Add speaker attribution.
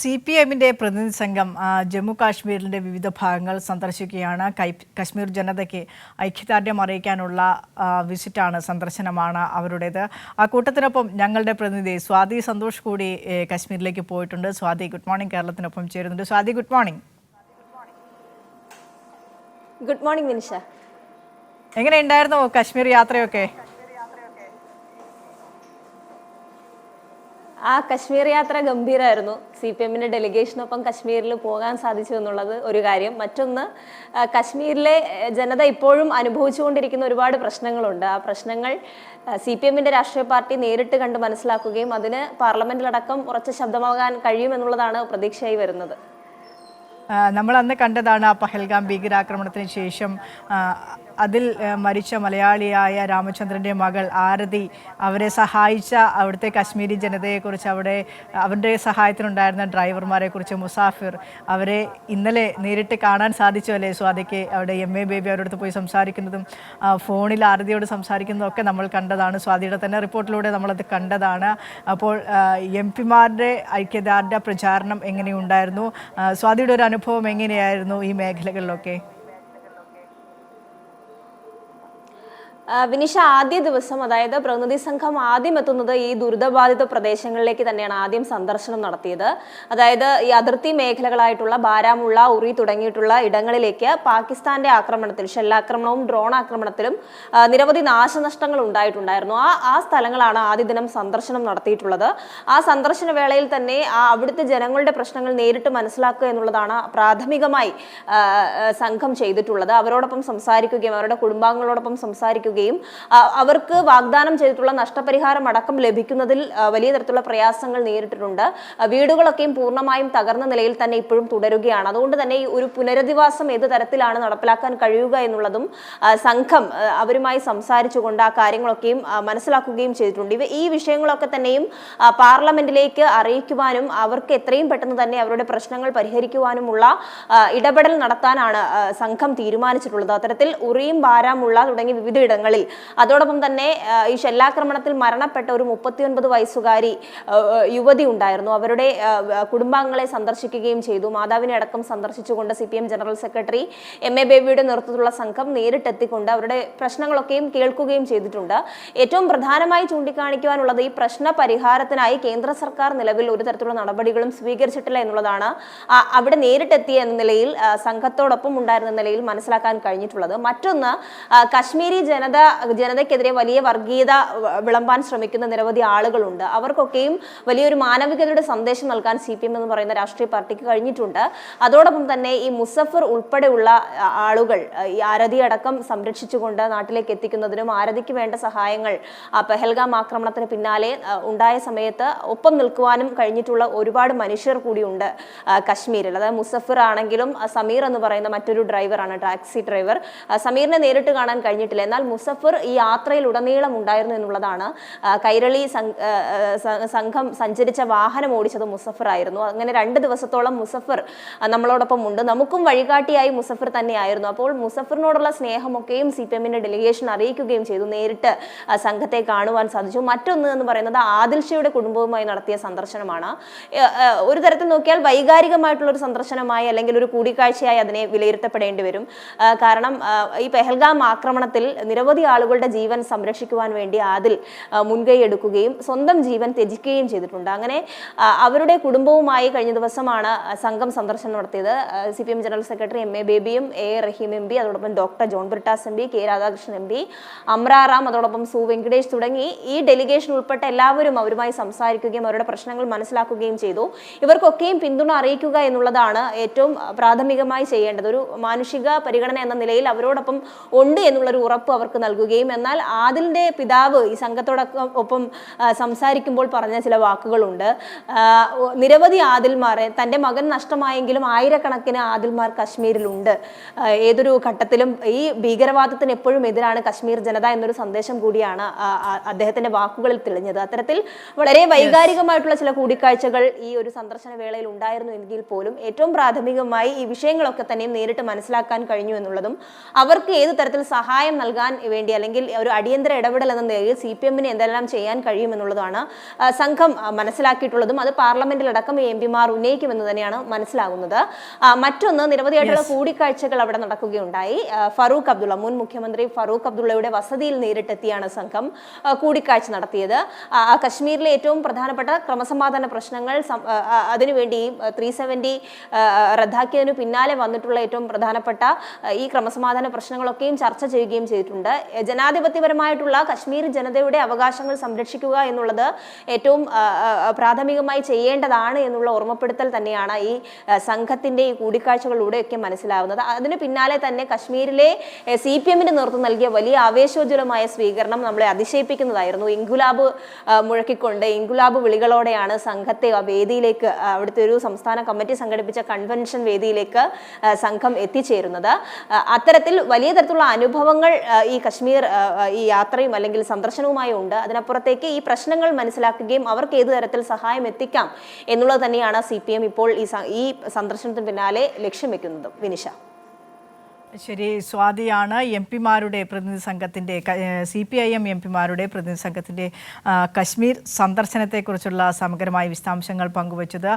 Speaker 1: C P എമ്മിന്റെ പ്രതിനിധി സംഘം ജമ്മു കാശ്മീരിന്റെ വിവിധ ഭാഗങ്ങൾ സന്ദർശിക്കുകയാണ്. കൈ- കശ്മീർ ജനതയ്ക്ക് ഐക്യദാർഢ്യം അറിയിക്കാനുള്ള വിസിറ്റാണ് സന്ദർശനമാണ് അവരുടേത്. ആ കൂട്ടത്തിനൊപ്പം ഞങ്ങളുടെ പ്രതിനിധി സ്വാതി സന്തോഷ് കൂടി കശ്മീരിലേക്ക് പോയിട്ടുണ്ട്. സ്വാതി ഗുഡ് മോർണിംഗ് കേരളത്തിനൊപ്പം ചേരുന്നുണ്ട്. Swati good morning.
Speaker 2: Good morning Vinisha
Speaker 1: എങ്ങനെയുണ്ടായിരുന്നു കശ്മീർ യാത്രയൊക്കെ?
Speaker 2: ആ കശ്മീർ യാത്ര ഗംഭീരമായിരുന്നു സി പി എമ്മിന്റെ ഡെലിഗേഷനൊപ്പം കശ്മീരിൽ പോകാൻ സാധിച്ചു എന്നുള്ളത് ഒരു കാര്യം. മറ്റൊന്ന് കശ്മീരിലെ ജനത ഇപ്പോഴും അനുഭവിച്ചുകൊണ്ടിരിക്കുന്ന ഒരുപാട് പ്രശ്നങ്ങളുണ്ട്. ആ പ്രശ്നങ്ങൾ സി പി എമ്മിന്റെ രാഷ്ട്രീയ പാർട്ടി നേരിട്ട് കണ്ട് മനസ്സിലാക്കുകയും അതിന് പാർലമെന്റിലടക്കം ഉറച്ച ശബ്ദമാകാൻ കഴിയുമെന്നുള്ളതാണ് പ്രതീക്ഷയായി വരുന്നത്.
Speaker 1: നമ്മൾ അന്ന് കണ്ടതാണ് ആ പഹൽഗാം ഭീകരാക്രമണത്തിന് ശേഷം അതിൽ മരിച്ച മലയാളിയായ രാമചന്ദ്രന്റെ മകൾ ആരതി അവരെ സഹായിച്ച അവിടുത്തെ കശ്മീരി ജനതയെക്കുറിച്ച് അവിടെ അവരുടെ സഹായത്തിനുണ്ടായിരുന്ന ഡ്രൈവർമാരെ കുറിച്ച് മുസാഫിർ അവരെ ഇന്നലെ നേരിട്ട് കാണാൻ സാധിച്ചു അല്ലേ സ്വാതിക്ക് അവിടെ എം എ ബേബി അവരുടെ പോയി സംസാരിക്കുന്നതും ഫോണിൽ ആരതിയോട് സംസാരിക്കുന്നതും ഒക്കെ നമ്മൾ കണ്ടതാണ്. സ്വാതിയുടെ തന്നെ റിപ്പോർട്ടിലൂടെ നമ്മളത് കണ്ടതാണ്. അപ്പോൾ എം പിമാരുടെ ഐക്യദാർഢ്യ പ്രചാരണം എങ്ങനെയുണ്ടായിരുന്നു? സ്വാതിയുടെ ഒരു അനുഭവം എങ്ങനെയായിരുന്നു ഈ മേഖലകളിലൊക്കെ?
Speaker 2: വിനിഷ ആദ്യ ദിവസം അതായത് പ്രതിനിധി സംഘം ആദ്യം എത്തുന്നത് ഈ ദുരിതബാധിത പ്രദേശങ്ങളിലേക്ക് തന്നെയാണ് ആദ്യം സന്ദർശനം നടത്തിയത്. അതായത് ഈ അതിർത്തി മേഖലകളായിട്ടുള്ള ബാരാമുള്ള ഉറി തുടങ്ങിയിട്ടുള്ള ഇടങ്ങളിലേക്ക് പാകിസ്ഥാന്റെ ആക്രമണത്തിൽ ഷെല്ലാക്രമണവും ഡ്രോൺ ആക്രമണത്തിലും നിരവധി നാശനഷ്ടങ്ങൾ ഉണ്ടായിട്ടുണ്ടായിരുന്നു. ആ ആ സ്ഥലങ്ങളാണ് ആദ്യ ദിനം സന്ദർശനം നടത്തിയിട്ടുള്ളത്. ആ സന്ദർശന വേളയിൽ തന്നെ ആ അവിടുത്തെ ജനങ്ങളുടെ പ്രശ്നങ്ങൾ നേരിട്ട് മനസ്സിലാക്കുക എന്നുള്ളതാണ് പ്രാഥമികമായി സംഘം ചെയ്തിട്ടുള്ളത്. അവരോടൊപ്പം സംസാരിക്കുകയും അവരുടെ കുടുംബാംഗങ്ങളോടൊപ്പം സംസാരിക്കുകയും ആ, അവർക്ക് വാഗ്ദാനം ചെയ്തിട്ടുള്ള നഷ്ടപരിഹാരം അടക്കം ലഭിക്കുന്നതിൽ വലിയ തരത്തിലുള്ള പ്രയാസങ്ങൾ നേരിട്ടിട്ടുണ്ട്. വീടുകളൊക്കെയും പൂർണമായും തകർന്ന നിലയിൽ തന്നെ ഇപ്പോഴും തുടരുകയാണ്. അതുകൊണ്ട് തന്നെ ഈ ഒരു പുനരധിവാസം ഏത് തരത്തിലാണ് നടപ്പിലാക്കാൻ കഴിയുക എന്നുള്ളതും സംഘം അവരുമായി സംസാരിച്ചുകൊണ്ട് ആ കാര്യങ്ങളൊക്കെയും മനസ്സിലാക്കുകയും ചെയ്തിട്ടുണ്ട്. ഇവ ഈ വിഷയങ്ങളൊക്കെ തന്നെയും പാർലമെന്റിലേക്ക് അറിയിക്കുവാനും അവർക്ക് എത്രയും പെട്ടെന്ന് തന്നെ അവരുടെ പ്രശ്നങ്ങൾ പരിഹരിക്കുവാനുമുള്ള ഇടപെടൽ നടത്താനാണ് സംഘം തീരുമാനിച്ചിട്ടുള്ളത്. അത്തരത്തിൽ ഉറിയും ബാരാമുള്ള തുടങ്ങിയ വിവിധ ഇടങ്ങളിൽ അതോടൊപ്പം തന്നെ ഈ ഷെല്ലാക്രമണത്തിൽ മരണപ്പെട്ട ഒരു മുപ്പത്തിയൊൻപത് വയസ്സുകാരി യുവതി ഉണ്ടായിരുന്നു. അവരുടെ കുടുംബാംഗങ്ങളെ സന്ദർശിക്കുകയും ചെയ്തു. മാതാവിനെ അടക്കം സന്ദർശിച്ചുകൊണ്ട് C general secretary M A ബേബിയുടെ നേതൃത്വത്തിലുള്ള സംഘം നേരിട്ടെത്തിക്കൊണ്ട് അവരുടെ പ്രശ്നങ്ങളൊക്കെയും കേൾക്കുകയും ചെയ്തിട്ടുണ്ട്. ഏറ്റവും പ്രധാനമായി ചൂണ്ടിക്കാണിക്കുവാനുള്ളത് ഈ പ്രശ്ന പരിഹാരത്തിനായി കേന്ദ്ര സർക്കാർ നിലവിൽ ഒരു തരത്തിലുള്ള നടപടികളും സ്വീകരിച്ചിട്ടില്ല എന്നുള്ളതാണ് അവിടെ നേരിട്ടെത്തിയ എന്ന നിലയിൽ സംഘത്തോടൊപ്പം ഉണ്ടായിരുന്ന നിലയിൽ മനസ്സിലാക്കാൻ കഴിഞ്ഞിട്ടുള്ളത്. മറ്റൊന്ന് കശ്മീരി ജനത ജനതയ്ക്കെതിരെ വലിയ വർഗീയത വിളമ്പാൻ ശ്രമിക്കുന്ന നിരവധി ആളുകളുണ്ട്. അവർക്കൊക്കെയും വലിയൊരു മാനവികതയുടെ സന്ദേശം നൽകാൻ സി പി എം എന്ന് പറയുന്ന രാഷ്ട്രീയ പാർട്ടിക്ക് കഴിഞ്ഞിട്ടുണ്ട്. അതോടൊപ്പം തന്നെ ഈ മുസഫർ ഉൾപ്പെടെയുള്ള ആളുകൾ ഈ ആരതി അടക്കം സംരക്ഷിച്ചുകൊണ്ട് നാട്ടിലേക്ക് എത്തിക്കുന്നതിനും ആരതിക്ക് വേണ്ട സഹായങ്ങൾ പെഹൽഗാം ആക്രമണത്തിന് പിന്നാലെ ഉണ്ടായ സമയത്ത് ഒപ്പം നിൽക്കുവാനും കഴിഞ്ഞിട്ടുള്ള ഒരുപാട് മനുഷ്യർ കൂടിയുണ്ട് കശ്മീരിൽ. അതായത് മുസഫർ ആണെങ്കിലും സമീർ എന്ന് പറയുന്ന മറ്റൊരു ഡ്രൈവറാണ് ടാക്സി ഡ്രൈവർ സമീറിനെ നേരിട്ട് കാണാൻ കഴിഞ്ഞിട്ടില്ല. എന്നാൽ മുസഫർ ഈ യാത്രയിൽ ഉടനീളം ഉണ്ടായിരുന്നു എന്നുള്ളതാണ്. കൈരളി സംഘം സഞ്ചരിച്ച വാഹനം ഓടിച്ചത് മുസഫർ ആയിരുന്നു. അങ്ങനെ രണ്ട് ദിവസത്തോളം മുസഫർ നമ്മളോടൊപ്പം ഉണ്ട്. നമുക്കും വഴികാട്ടിയായി മുസഫർ തന്നെയായിരുന്നു. അപ്പോൾ മുസഫറിനോടുള്ള സ്നേഹമൊക്കെയും സി പി എമ്മിന്റെ ഡെലിഗേഷൻ അറിയിക്കുകയും ചെയ്തു. നേരിട്ട് സംഘത്തെ കാണുവാൻ സാധിച്ചു. മറ്റൊന്ന് എന്ന് പറയുന്നത് ആദിൽഷയുടെ കുടുംബവുമായി നടത്തിയ സന്ദർശനമാണ്. ഒരു തരത്തിൽ നോക്കിയാൽ വൈകാരികമായിട്ടുള്ള ഒരു സന്ദർശനമായി അല്ലെങ്കിൽ ഒരു കൂടിക്കാഴ്ചയായി അതിനെ വിലയിരുത്തപ്പെടേണ്ടി വരും. കാരണം ഈ പെഹൽഗാം ആക്രമണത്തിൽ നിരവധി ആളുകളുടെ ജീവൻ സംരക്ഷിക്കുവാൻ വേണ്ടി ആദിൽ മുൻകൈ എടുക്കുകയും സ്വന്തം ജീവൻ ത്യജിക്കുകയും ചെയ്തിട്ടുണ്ട്. അങ്ങനെ അവരുടെ കുടുംബവുമായി കഴിഞ്ഞ ദിവസമാണ് സംഘം സന്ദർശനം നടത്തിയത്. C P M general secretary M A ബേബിയും A Rahim M P അതോടൊപ്പം doctor John Brittas M P K Radhakrishnan M P Amra Ram അതോടൊപ്പം സു വെങ്കടേഷ് തുടങ്ങി ഈ ഡെലിഗേഷൻ ഉൾപ്പെട്ട എല്ലാവരും അവരുമായി സംസാരിക്കുകയും അവരുടെ പ്രശ്നങ്ങൾ മനസ്സിലാക്കുകയും ചെയ്തു. ഇവർക്കൊക്കെയും പിന്തുണ അറിയിക്കുക എന്നുള്ളതാണ് ഏറ്റവും പ്രാഥമികമായി ചെയ്യേണ്ടത്. ഒരു മാനുഷിക പരിഗണന എന്ന നിലയിൽ അവരോടൊപ്പം ഉണ്ട് എന്നുള്ളൊരു ഉറപ്പ് അവർക്ക് നൽകുകയും എന്നാൽ ആദിലിന്റെ പിതാവ് ഈ സംഘത്തോടൊപ്പം ഒപ്പം സംസാരിക്കുമ്പോൾ പറഞ്ഞ ചില വാക്കുകളുണ്ട്. നിരവധി ആദിൽമാരെ തന്റെ മകൻ നഷ്ടമായെങ്കിലും ആയിരക്കണക്കിന് ആദിൽമാർ കശ്മീരിലുണ്ട്. ഏതൊരു ഘട്ടത്തിലും ഈ ഭീകരവാദത്തിന് എപ്പോഴും എതിരാണ് കശ്മീർ ജനത എന്നൊരു സന്ദേശം കൂടിയാണ് അദ്ദേഹത്തിന്റെ വാക്കുകളിൽ തെളിഞ്ഞത്. അത്തരത്തിൽ വളരെ വൈകാരികമായിട്ടുള്ള ചില കൂടിക്കാഴ്ചകൾ ഈ ഒരു സന്ദർശന വേളയിൽ ഉണ്ടായിരുന്നു എങ്കിൽ പോലും ഏറ്റവും പ്രാഥമികമായി ഈ വിഷയങ്ങളൊക്കെ തന്നെയും നേരിട്ട് മനസ്സിലാക്കാൻ കഴിഞ്ഞു എന്നുള്ളതും അവർക്ക് ഏത് തരത്തിൽ സഹായം നൽകാൻ വേണ്ടി അല്ലെങ്കിൽ ഒരു അടിയന്തര ഇടപെടൽ എന്ന നിലയിൽ സി പി എമ്മിന് എന്തെല്ലാം ചെയ്യാൻ കഴിയുമെന്നുള്ളതാണ് സംഘം മനസ്സിലാക്കിയിട്ടുള്ളതും അത് പാർലമെന്റിലടക്കം എം പിമാർ ഉന്നയിക്കുമെന്ന് തന്നെയാണ് മനസ്സിലാകുന്നത്. മറ്റൊന്ന് നിരവധിയായിട്ടുള്ള കൂടിക്കാഴ്ചകൾ അവിടെ നടക്കുകയുണ്ടായി. ഫറൂഖ് അബ്ദുള്ള മുൻ മുഖ്യമന്ത്രി ഫറൂഖ് അബ്ദുള്ളയുടെ വസതിയിൽ നേരിട്ടെത്തിയാണ് സംഘം കൂടിക്കാഴ്ച നടത്തിയത്. കശ്മീരിലെ ഏറ്റവും പ്രധാനപ്പെട്ട ക്രമസമാധാന പ്രശ്നങ്ങൾ അതിനുവേണ്ടി ത്രീ സെവന്റി റദ്ദാക്കിയതിനു പിന്നാലെ വന്നിട്ടുള്ള ഏറ്റവും പ്രധാനപ്പെട്ട ഈ ക്രമസമാധാന പ്രശ്നങ്ങളൊക്കെയും ചർച്ച ചെയ്യുകയും ചെയ്തിട്ടുണ്ട്. ജനാധിപത്യപരമായിട്ടുള്ള കശ്മീർ ജനതയുടെ അവകാശങ്ങൾ സംരക്ഷിക്കുക എന്നുള്ളത് ഏറ്റവും പ്രാഥമികമായി ചെയ്യേണ്ടതാണ് എന്നുള്ള ഓർമ്മപ്പെടുത്തൽ തന്നെയാണ് ഈ സംഘത്തിന്റെ ഈ കൂടിക്കാഴ്ചകളിലൂടെയൊക്കെ മനസ്സിലാവുന്നത്. അതിന് പിന്നാലെ തന്നെ കശ്മീരിലെ സി പി എമ്മിന് നേതൃത്വം നൽകിയ വലിയ ആവേശോജ്വലമായ സ്വീകരണം നമ്മളെ അതിശയിപ്പിക്കുന്നതായിരുന്നു. ഇൻഗുലാബ് മുഴക്കിക്കൊണ്ട് ഇൻഗുലാബ് വിളികളോടെയാണ് സംഘത്തെ വേദിയിലേക്ക് അവിടുത്തെ ഒരു സംസ്ഥാന കമ്മിറ്റി സംഘടിപ്പിച്ച കൺവെൻഷൻ വേദിയിലേക്ക് സംഘം എത്തിച്ചേരുന്നത്. അത്തരത്തിൽ വലിയ തരത്തിലുള്ള അനുഭവങ്ങൾ ഈ കശ്മീർ ഈ യാത്രയും അല്ലെങ്കിൽ സന്ദർശനവുമായി ഉണ്ട്. അതിനപ്പുറത്തേക്ക് ഈ പ്രശ്നങ്ങൾ മനസ്സിലാക്കുകയും അവർക്ക് ഏത് തരത്തിൽ സഹായം എത്തിക്കാം എന്നുള്ളത് തന്നെയാണ് സി പി എം ഇപ്പോൾ ഈ ഈ സന്ദർശനത്തിന് പിന്നാലെ ലക്ഷ്യം വെക്കുന്നത്. വിനിഷ.
Speaker 1: ശരി സ്വാതിയാണ് എം പിമാരുടെ പ്രതിനിധി സംഘത്തിന്റെ C P I M M പിമാരുടെ പ്രതിനിധി സംഘത്തിന്റെ കശ്മീർ സന്ദർശനത്തെക്കുറിച്ചുള്ള സമഗ്രമായ വിശദാംശങ്ങൾ പങ്കുവച്ചത്